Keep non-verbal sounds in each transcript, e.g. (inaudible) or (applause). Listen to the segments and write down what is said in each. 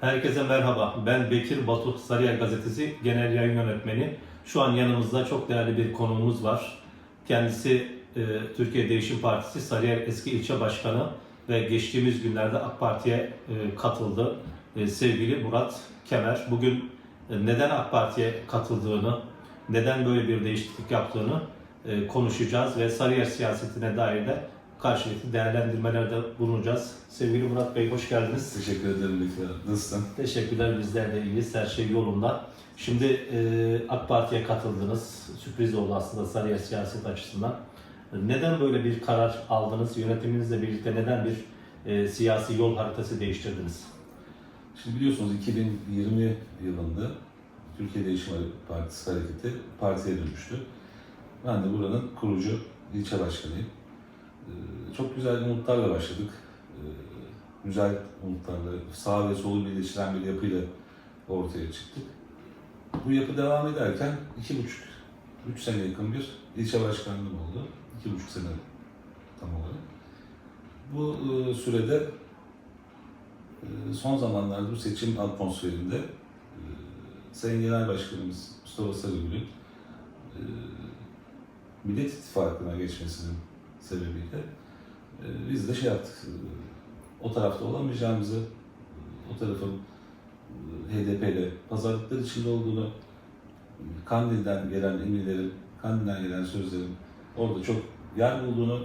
Herkese merhaba. Ben Bekir Batu Sarıyer Gazetesi Genel Yayın Yönetmeni. Şu an yanımızda çok değerli bir konuğumuz var. Kendisi e, Türkiye Değişim Partisi Sarıyer Eski İlçe Başkanı ve geçtiğimiz günlerde AK Parti'ye e, katıldı. E, sevgili Murat Kemer. Bugün e, neden AK Parti'ye katıldığını, neden böyle bir değişiklik yaptığını e, konuşacağız ve Sarıyer siyasetine dair de karşılıklı değerlendirmelerde bulunacağız. Sevgili Murat Bey hoş geldiniz. Teşekkür ederim Bekir. Nasılsın? Teşekkürler bizler de iyiyiz. Her şey yolunda. Şimdi e, AK Parti'ye katıldınız. Sürpriz oldu aslında Sarıyer siyaset açısından. Neden böyle bir karar aldınız? Yönetiminizle birlikte neden bir e, siyasi yol haritası değiştirdiniz? Şimdi biliyorsunuz 2020 yılında Türkiye Değişim Partisi hareketi partiye dönüştü. Ben de buranın kurucu ilçe başkanıyım. Ee, Çok güzel umutlarla başladık. Ee, Güzel umutlarla, sağ ve solu birleştiren bir yapıyla ortaya çıktık. Bu yapı devam ederken iki buçuk, üç sene yakın bir ilçe başkanlığım oldu. İki buçuk sene tam olarak. Bu e, sürede Ee, son zamanlarda bu seçim atmosferinde e, Sayın Genel Başkanımız Mustafa Sarıgül'ün e, Millet İttifakı'na geçmesinin sebebiyle e, biz de şey yaptık, e, o tarafta olamayacağımızı, e, o tarafın e, HDP ile pazarlıklar içinde olduğunu, Kandil'den gelen emirlerin, Kandil'den gelen sözlerin orada çok yer bulduğunu,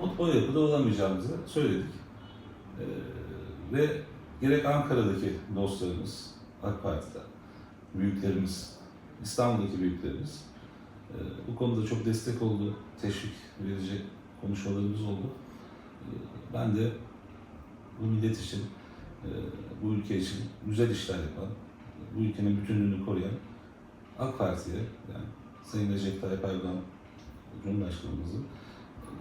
o, o yapıda olamayacağımızı söyledik. E, ve gerek Ankara'daki dostlarımız, AK Parti'den, büyüklerimiz, İstanbul'daki büyüklerimiz bu konuda çok destek oldu, teşvik verici konuşmalarımız oldu. E, ben de bu millet için, e, bu ülke için güzel işler yapan, bu ülkenin bütünlüğünü koruyan AK Parti'ye, yani Sayın Recep Tayyip Erdoğan Cumhurbaşkanımızın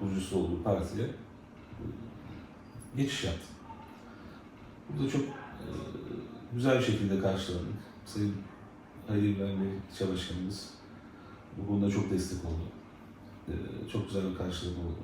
kurucusu olduğu partiye e, geçiş yaptım. Burada çok e, güzel bir şekilde karşılandık. Sayın Halil Bey, başkanımız bu konuda çok destek oldu. E, çok güzel bir karşılama oldu.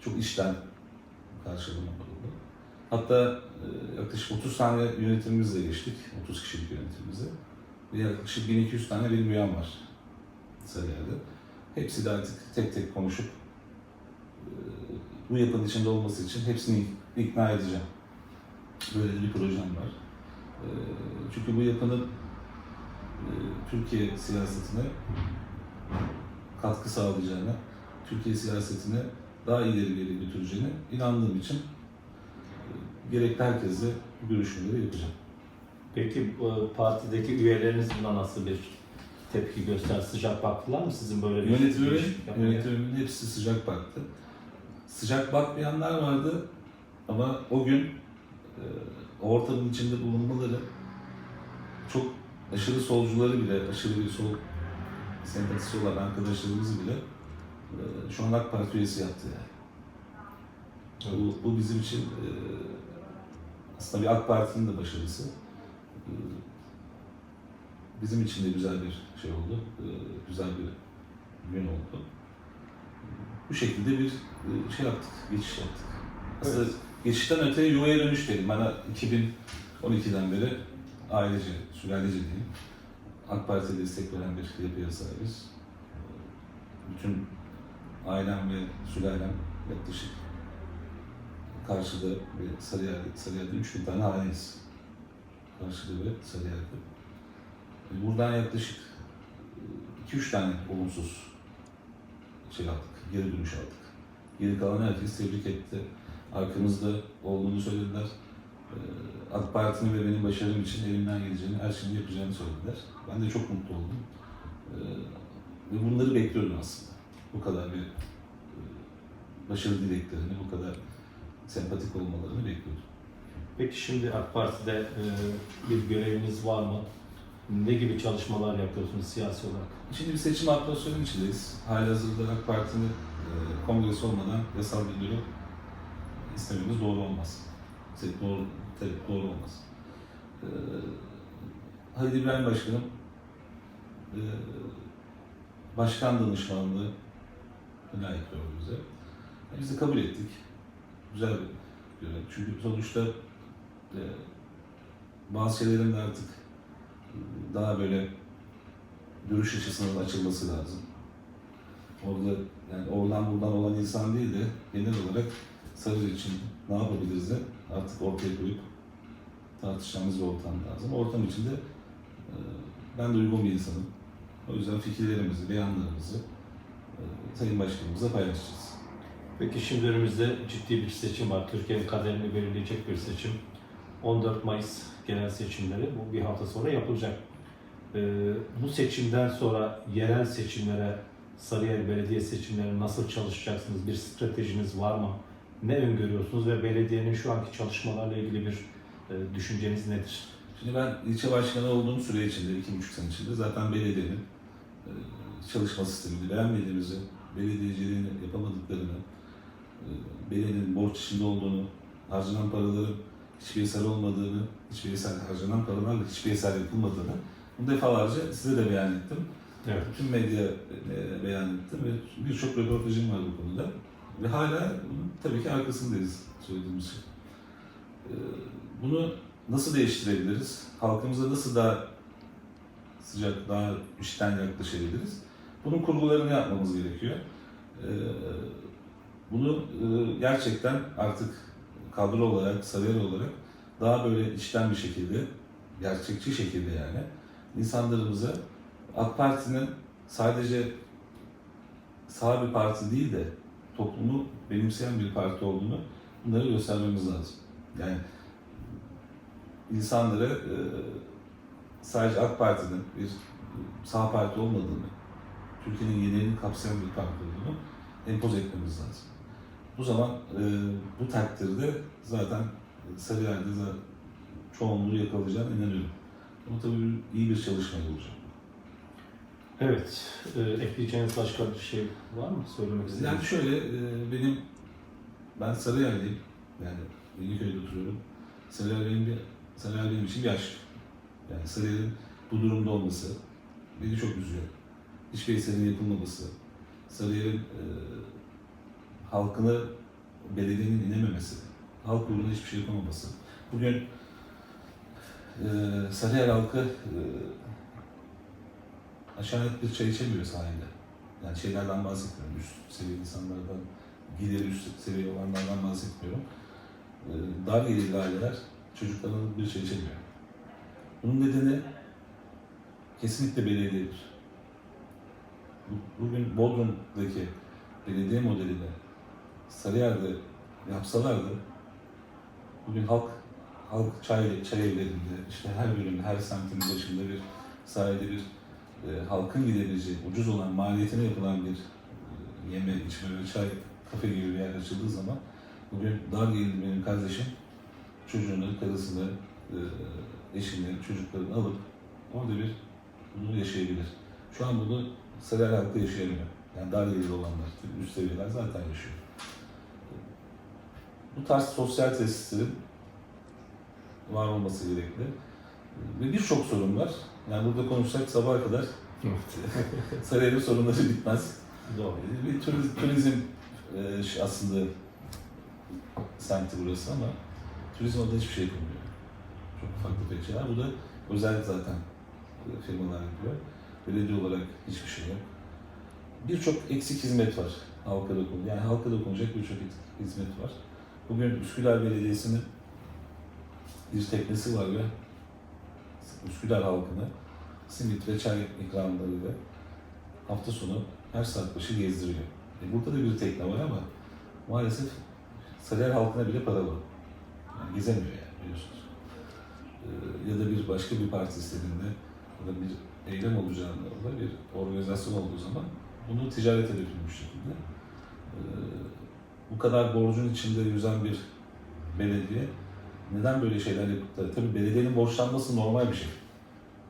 Çok işten karşılama oldu. Hatta e, yaklaşık 30 tane yönetimimizle geçtik. 30 kişilik yönetimimize. Ve yaklaşık 1200 tane benim üyem var Sarıyer'de. Hepsi de artık tek tek konuşup e, bu yapının içinde olması için hepsini ikna edeceğim. Böyle bir projem var. Ee, Çünkü bu yapının e, Türkiye siyasetine katkı sağlayacağına, Türkiye siyasetine daha ileri bir yere götüreceğine inandığım için e, gerekli herkesle görüşmeleri yapacağım. Peki e, partideki üyeleriniz buna nasıl bir tepki göster? Sıcak baktılar mı sizin böyle bir yapmaya? yönetimimin hepsi sıcak baktı. Sıcak bakmayanlar vardı ama o gün e, ortamın içinde bulunmaları çok aşırı solcuları bile, aşırı bir sol sempatisi olan arkadaşlarımızı bile e, şu an AK Parti üyesi yaptı yani. Bu, bu bizim için e, aslında bir AK Parti'nin de başarısı. E, bizim için de güzel bir şey oldu. E, güzel bir gün oldu. Bu şekilde bir e, şey yaptık, geçiş yaptık. Aslında Evet. geçişten öteye yuvaya dönüş dedim. Bana 2012'den beri ailece, sülalece diyeyim. AK Parti'ye destek veren bir yapıya sahibiz. Bütün ailem ve sülalem yaklaşık karşıda ve Sarıyer'de, Sarıyer'de 3000 tane aileyiz. Karşıda ve Sarıyer'de. E, Buradan yaklaşık 2-3 tane olumsuz şey aldık, geri dönüş aldık. Geri kalan herkes tebrik etti. Arkamızda olduğunu söylediler. Ee, AK Parti'nin ve benim başarım için elimden geleceğini, her şeyi yapacağını söylediler. Ben de çok mutlu oldum. Ee, Ve bunları bekliyordum aslında. Bu kadar bir e, başarı dileklerini, bu kadar sempatik olmalarını bekliyordum. Peki şimdi AK Parti'de e, bir göreviniz var mı? Ne gibi çalışmalar yapıyorsunuz siyasi olarak? Şimdi bir seçim atmosferinin içindeyiz. Halihazırda AK Parti'nin e, kongresi olmadan yasal bir durum istememiz doğru olmaz. Doğru, tabii doğru olmaz. E, Halil İbrahim Başkanım e, başkan danışmanlığı layıklıyor bize. E, Biz de kabul ettik. Güzel bir görev. Çünkü sonuçta e, bazı şeylerin de artık daha böyle görüş açısının açılması lazım. Orada yani oradan buradan olan insan değil de genel olarak Sarıca için ne yapabiliriz de artık ortaya koyup tartışacağımız bir ortam lazım. Ortam içinde e, ben de uygun bir insanım. O yüzden fikirlerimizi, beyanlarımızı e, Sayın Başkanımızla paylaşacağız. Peki şimdi önümüzde ciddi bir seçim var. Türkiye'nin kaderini belirleyecek bir seçim. 14 Mayıs genel seçimleri bu bir hafta sonra yapılacak. Ee, bu seçimden sonra yerel seçimlere, Sarıyer Belediye seçimlerine nasıl çalışacaksınız? Bir stratejiniz var mı? Ne öngörüyorsunuz ve belediyenin şu anki çalışmalarla ilgili bir e, düşünceniz nedir? Şimdi ben ilçe başkanı olduğum süre içinde, iki buçuk sene içinde zaten belediyenin e, çalışma sistemini beğenmediğimizi, belediyeciliğini yapamadıklarını, e, belediyenin borç içinde olduğunu, harcanan paraların hiçbir eser olmadığını, hiçbir eser, harcanan paralarla hiçbir eser yapılmadığını bunu defalarca size de beyan ettim. Evet. Bütün medya e, beyan ettim ve birçok röportajım var bu konuda. Ve hala bunun tabii ki arkasındayız söylediğimiz şey. E, Bunu nasıl değiştirebiliriz? Halkımıza nasıl daha sıcak, daha içten yaklaşabiliriz? Bunun kurgularını yapmamız gerekiyor. E, Bunu e, gerçekten artık kadro olarak, Sarıyer olarak daha böyle içten bir şekilde, gerçekçi şekilde yani insanlarımıza AK Parti'nin sadece sağ bir parti değil de toplumu benimseyen bir parti olduğunu bunları göstermemiz lazım. Yani insanlara e, sadece AK Parti'nin bir sağ parti olmadığını, Türkiye'nin genelini kapsayan bir parti olduğunu empoze etmemiz lazım. Bu zaman e, bu takdirde zaten Sarıyer'de zaten çoğunluğu yakalayacağına inanıyorum. Ama tabii iyi bir çalışma olacak. Evet. E, ekleyeceğiniz başka bir şey var mı? Söylemek Yani istediğiniz? şöyle, e, benim, ben Sarıyer'liyim. Yani Yeniköy'de oturuyorum. Sarıyer benim, bir, Sarıyer benim için bir aşk. Yani Sarıyer'in bu durumda olması beni çok üzüyor. Hiçbir eserin yapılmaması, Sarıyer'in e, halkını belediyenin inememesi, halk uğruna hiçbir şey yapamaması. Bugün e, Sarıyer halkı e, aşağı bir çay içemiyor sahilde. Yani şeylerden bahsetmiyorum, üst seviye insanlardan, geliri üst seviye olanlardan bahsetmiyorum. Ee, dar gelirli aileler çocuklarının bir şey içemiyor. Bunun nedeni kesinlikle belediyedir. Bu- Bugün Bodrum'daki belediye modelini Sarıyer'de yapsalardı, bugün halk halk çay, çay evlerinde, işte her bölüm, her semtin başında bir sahilde bir e, halkın gidebileceği, ucuz olan, maliyetine yapılan bir e, yeme, içme ve çay kafe gibi bir yer açıldığı zaman bugün dar gelirli benim kardeşim çocuğunu, karısını, e, eşini, çocuklarını alıp orada bir bunu yaşayabilir. Şu an bunu Sarıyer halkı yaşayamıyor. Yani dar gelirli olanlar, üst seviyeler zaten yaşıyor. Bu tarz sosyal tesislerin var olması gerekli. Ve birçok sorun var. Yani burada konuşsak sabaha kadar (laughs) Sarıyer'in sorunları bitmez. Doğru. Bir turizm, turizm e, aslında semti burası ama turizm orada hiçbir şey yapılmıyor. Çok farklı pek şeyler. Bu da özel zaten e, firmalar yapıyor. Belediye olarak hiçbir şey yok. Birçok eksik hizmet var halka dokun. Yani halka dokunacak birçok hizmet var. Bugün Üsküdar Belediyesi'nin bir teknesi var ve Üsküdar halkını simit ve çay ikramlarıyla hafta sonu her saat başı gezdiriyor. E burada da bir tekne var ama maalesef Sarıyer halkına bile para var. Yani gezemiyor yani biliyorsunuz. E, ya da bir başka bir parti istediğinde ya da bir eylem olacağında orada bir organizasyon olduğu zaman bunu ticarete dökülmüş şekilde. E, bu kadar borcun içinde yüzen bir belediye neden böyle şeyler yapıp da, tabii belediyenin borçlanması normal bir şey.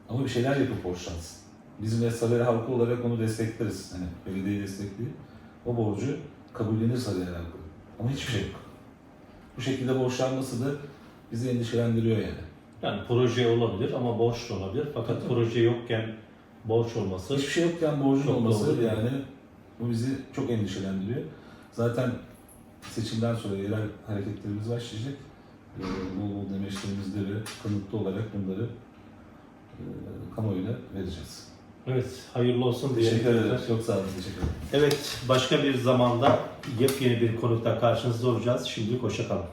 Ama bir şeyler yapıp borçlansın. Biz de Sarıyer halkı olarak onu destekleriz. Hani belediyeyi destekleyip o borcu kabullenir Sarıyer halkı. Ama hiçbir şey yok. Bu şekilde borçlanması da bizi endişelendiriyor yani. Yani proje olabilir ama borç da olabilir. Fakat Tabii. proje yokken borç olması Hiçbir şey yokken borcun olması doğru. yani bu bizi çok endişelendiriyor. Zaten seçimden sonra yerel hareketlerimiz başlayacak. E, bu, bu demeçlerimizde ve kanıtlı olarak bunları e, kamuoyuna vereceğiz. Evet, hayırlı olsun diye. Teşekkür ederim. Çok sağ olun. Teşekkür ederim. Evet, başka bir zamanda yepyeni bir konukta karşınızda olacağız. Şimdilik hoşça kalın.